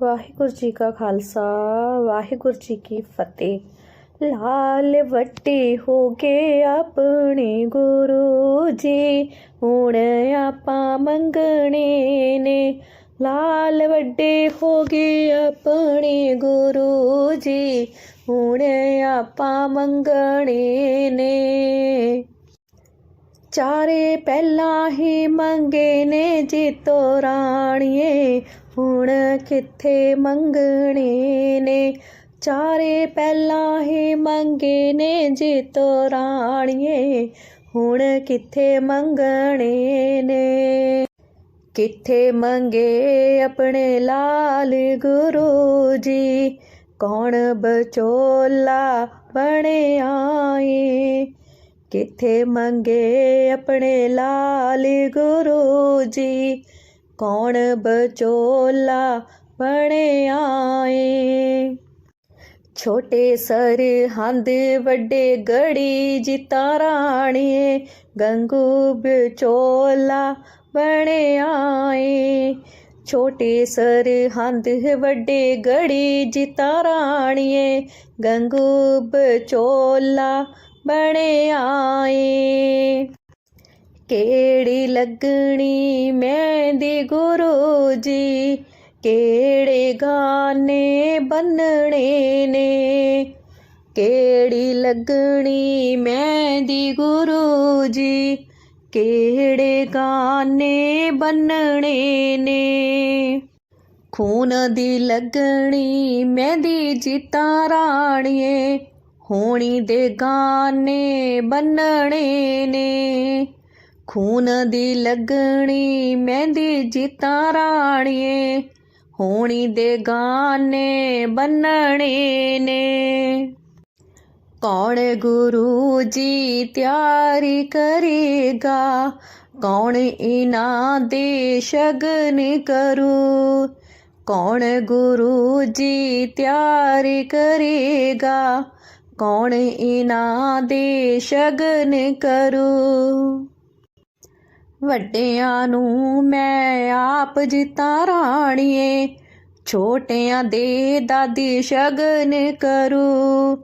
ਵਾਹਿਗੁਰੂ ਜੀ ਕਾ ਖਾਲਸਾ, ਵਾਹਿਗੁਰੂ ਜੀ ਕੀ ਫਤਿਹ। ਲਾਲ ਵੱਡੇ ਹੋ ਗਏ ਆਪਣੇ ਗੁਰੂ ਜੀ, ਹੁਣ ਆਪਾਂ ਮੰਗਣੇ ਨੇ। ਲਾਲ ਵੱਡੇ ਹੋ ਗਏ ਆਪਣੇ ਗੁਰੂ ਜੀ, ਹੁਣ ਆਪਾਂ ਮੰਗਣੇ ਨੇ। ਚਾਰੇ ਪਹਿਲਾਂ ਹੀ ਮੰਗੇ ਨੇ ਜੀਤੋ ਰਾਣੀਏ, ਹੁਣ ਕਿੱਥੇ ਮੰਗਣੇ ਨੇ? ਚਾਰੇ ਪਹਿਲਾਂ ਹੀ ਮੰਗੇ ਨੇ ਜੀਤੋ ਰਾਣੀਏ, ਹੁਣ ਕਿੱਥੇ ਮੰਗਣੇ ਨੇ? ਕਿੱਥੇ ਮੰਗੇ ਆਪਣੇ ਲਾਲ ਗੁਰੂ ਜੀ? ਕੌਣ ਬਚੋਲਾ ਬਣਿਆ ਕਿੱਥੇ ਮੰਗੇ ਆਪਣੇ ਲਾਲ ਗੁਰੂ ਜੀ? ਕੌਣ ਬਚੋਲਾ ਬਣੇ ਆਏ ਛੋਟੇ ਸਰਹੰਦ ਵੱਡੇ ਗੜੀ ਜਿਤਾ ਰਾਣੀਏ, ਗੰਗੂ ਵਿਚੋਲਾ ਬਣੇ ਆਏ ਛੋਟੇ ਸਰਹੰਦ ਵੱਡੇ ਗੜੀ ਜਿਤਾ ਰਾਣੀਏ, ਗੰਗੂ ਵਿਚੋਲਾ ਬਣਿਆ ਏ ਕਿਹੜੀ ਲੱਗਣੀ ਮਹਿੰਦੀ ਗੁਰੂ ਜੀ? ਕਿਹੜੇ ਗਾਣੇ ਬੰਨਣੇ ਨੇ? ਕਿਹੜੀ ਲੱਗਣੀ ਮਹਿੰਦੀ ਗੁਰੂ ਜੀ? ਕਿਹੜੇ ਗਾਣੇ ਬੰਨਣੇ ਨੇ? ਖੂਨ ਦੀ ਲੱਗਣੀ ਮਹਿੰਦੀ ਜੀਤਾ ਰਾਣੀਏ। ਹੋਣੀ ਦੇ ਗਾਨੇ ਬੰਨਣੇ ਨੇ। ਖੂਨ ਦੀ ਲੱਗਣੀ ਮਹਿੰਦੀ ਜੀਤਾ ਰਾਣੀਏ। ਹੋਣੀ ਦੇ ਗਾਨੇ ਬੰਨਣੇ ਨੇ। ਕੌਣ ਗੁਰੂ ਜੀ ਤਿਆਰੀ ਕਰੇਗਾ? ਕੌਣ ਇਨਾ ਦੇ ਸ਼ਗਨ ਕਰੂ? ਕੌਣ ਗੁਰੂ ਜੀ ਤਿਆਰੀ ਕਰੇਗਾ? ਕੌਣ ਇਨਾ ਦੇ ਸ਼ਗਨ ਕਰੂ? ਵੱਡਿਆਂ ਨੂੰ ਮੈਂ ਆਪ ਜਿਤਾ ਰਾਣੀਏ, ਛੋਟਿਆਂ ਦੇ ਦਾਦੀ ਸ਼ਗਨ ਕਰੂ।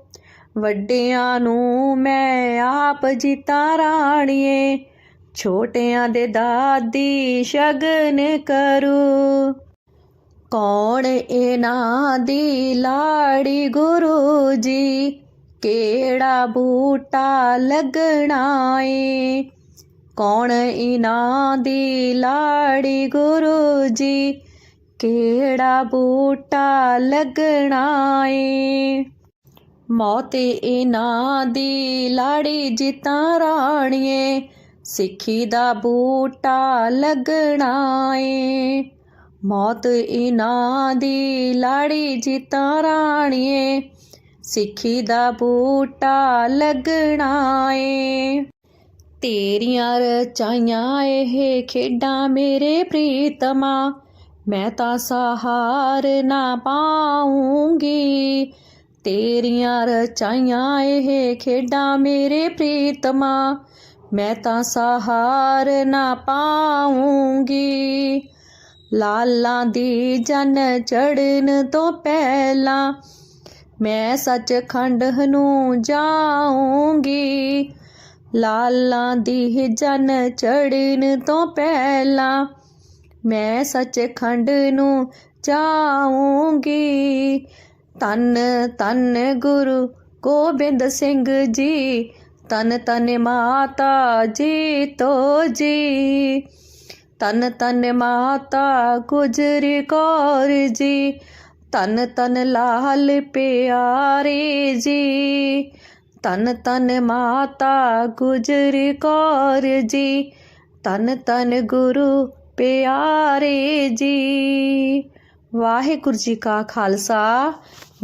ਵੱਡਿਆਂ ਨੂੰ ਮੈਂ ਆਪ ਜਿਤਾ ਰਾਣੀਏ, ਛੋਟਿਆਂ ਦੇ ਦਾਦੀ ਸ਼ਗਨ ਕਰੂ। ਕੌਣ ਇਹਨਾਂ ਦੀ ਲਾੜੀ ਗੁਰੂ ਜੀ ਕਿਹੜਾ ਬੂਟਾ ਲੱਗਣਾ ਏ? ਕੌਣ ਇਹਨਾਂ ਦੀ ਲਾੜੀ ਗੁਰੂ ਜੀ? ਕਿਹੜਾ ਬੂਟਾ ਲੱਗਣਾ ਏ? ਮੌਤ ਇਹਨਾਂ ਦੀ ਲਾੜੀ ਜਿਤਾ ਰਾਣੀਏ, ਸਿੱਖੀ ਦਾ ਬੂਟਾ ਲੱਗਣਾ ਏ। ਮੌਤ ਇਹਨਾਂ ਦੀ ਲਾੜੀ ਜਿਤਾ ਰਾਣੀਏ ਸਿੱਖੀ ਦਾ ਬੂਟਾ ਲੱਗਣਾ ਏ। ਤੇਰੀਆਂ ਰਚਾਈਆਂ ਇਹ ਖੇਡਾਂ ਮੇਰੇ ਪ੍ਰੀਤਮਾ। ਮੈਂ ਤਾਂ ਸਹਾਰ ਨਾ ਪਾਉਂਗੀ। ਤੇਰੀਆਂ ਰਚਾਈਆਂ ਇਹ ਖੇਡਾਂ ਮੇਰੇ ਪ੍ਰੀਤਮਾ। ਮੈਂ ਤਾਂ ਸਹਾਰ ਨਾ ਪਾਉਂਗੀ। ਲਾਲਾਂ ਦੀ ਜਨ ਚੜਨ ਤੋਂ ਪਹਿਲਾਂ ਮੈਂ ਸੱਚਖੰਡ ਨੂੰ ਜਾਊਂਗੀ। ਲਾਲਾਂ ਦੀ ਜਨ ਚੜਨ ਤੋਂ ਪਹਿਲਾਂ ਮੈਂ ਸੱਚਖੰਡ ਨੂੰ ਜਾਊਂਗੀ। ਤਨ ਤਨ ਗੁਰੂ ਗੋਬਿੰਦ ਸਿੰਘ ਜੀ ਤਨ ਤਨ ਮਾਤਾ ਜੀ ਤੋ ਜੀ। ਤਨ ਤਨ ਮਾਤਾ ਗੁਜਰੀ ਕੌਰ ਜੀ ਤਨ ਤਨ ਲਾਲ ਪਿਆਰੇ ਜੀ ਤਨ ਤਨ ਮਾਤਾ ਗੁਜਰ ਕੌਰ ਜੀ ਤਨ ਤਨ ਗੁਰੂ ਪਿਆਰੇ ਜੀ। ਵਾਹਿਗੁਰੂ ਜੀ ਕਾ ਖਾਲਸਾ,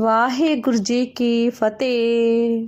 ਵਾਹਿਗੁਰੂ ਜੀ ਕੀ ਫਤਿਹ।